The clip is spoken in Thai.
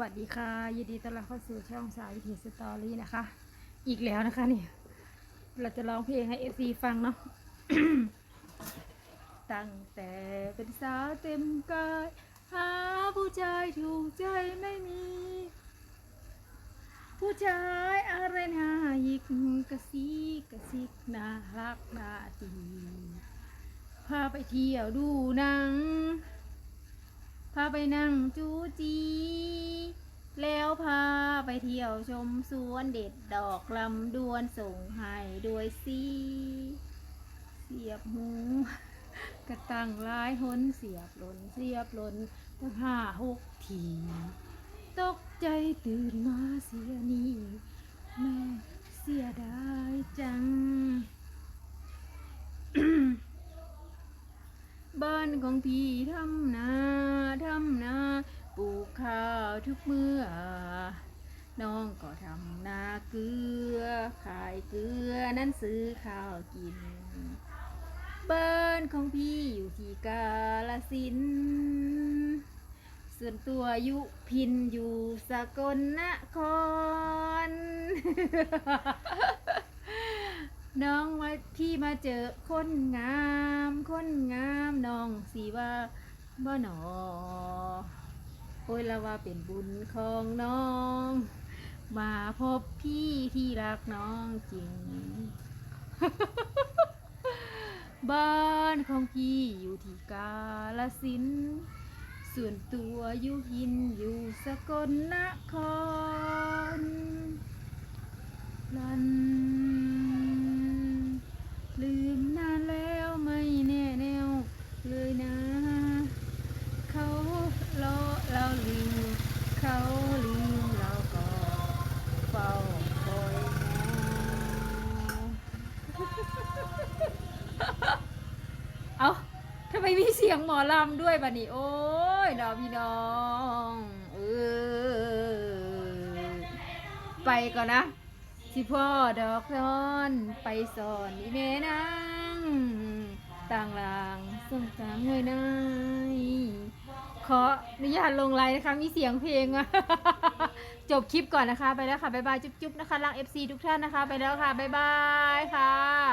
วัสดีค่ะยินดีต้อนรับเข้าสู่ช่องสายวิถีสตอรี่นะคะ อีกแล้วนะคะนี่เราจะร้องเพลงให้เอฟซีฟังเนาะตั้งแต่เป็นสาวเต็มกายหาผู้ชายถูกใจไม่มี ผู้ชายอะไรน่ายิกกระซิกกระซิกน่ารักน่าดีพาไปเที่ยวดูหนัง พาไปนั่งจูจี แล้วพาไปเที่ยวชมสวนเด็ดดอกลำดวนส่งให้ด้วยสิเสียบหูกระตังหลายหนเสียบหล่นเสียบหล่นตั้งห้าหกทีตกใจตื่นมาเสียนี่แม่เสียดายจัง บ้านของพี่ทำนา ทำนาปลูกข้าวทุกเมื่อ น้องก็ทำนาเกลือ ขายเกลือนั้นซื้อข้าวกิน บ้านของพี่อยู่ที่กาลสิน ส่วนตัวยุพินอยู่สกลนคร น้องมาพี่มาเจอคนงาม คนงามน้องสีว่า บ่หนอโอ้ยละว่าเป็นบุญของน้อง มาพบพี่ที่รักน้องจริง บ้านของพี่อยู่ที่กาลสิน ส่วนตัวอยู่หินอยู่สกลนคร ลัน ลืมนานแล้วไม่แน่แนวเลยนะ เขาล้อเราลืม เขาลืมเราก็เฝ้าคอยเอาทำไมมีเสียงหมอลำด้วยบัดนี้ โอ้ยน้องพี่น้องเออไปก่อนนะสิพ่อดอกนอนไปสอนอีเมนังต่างหลางส่งจางเงยนาย ขออนุญาตลงไลน์นะคะ มีเสียงเพลงอะจบคลิปก่อนนะคะ ไปแล้วค่ะ บ๊ายบาย จุ๊บๆนะคะรัก FC ทุกท่านนะคะ ไปแล้วค่ะ บ๊ายบายค่ะ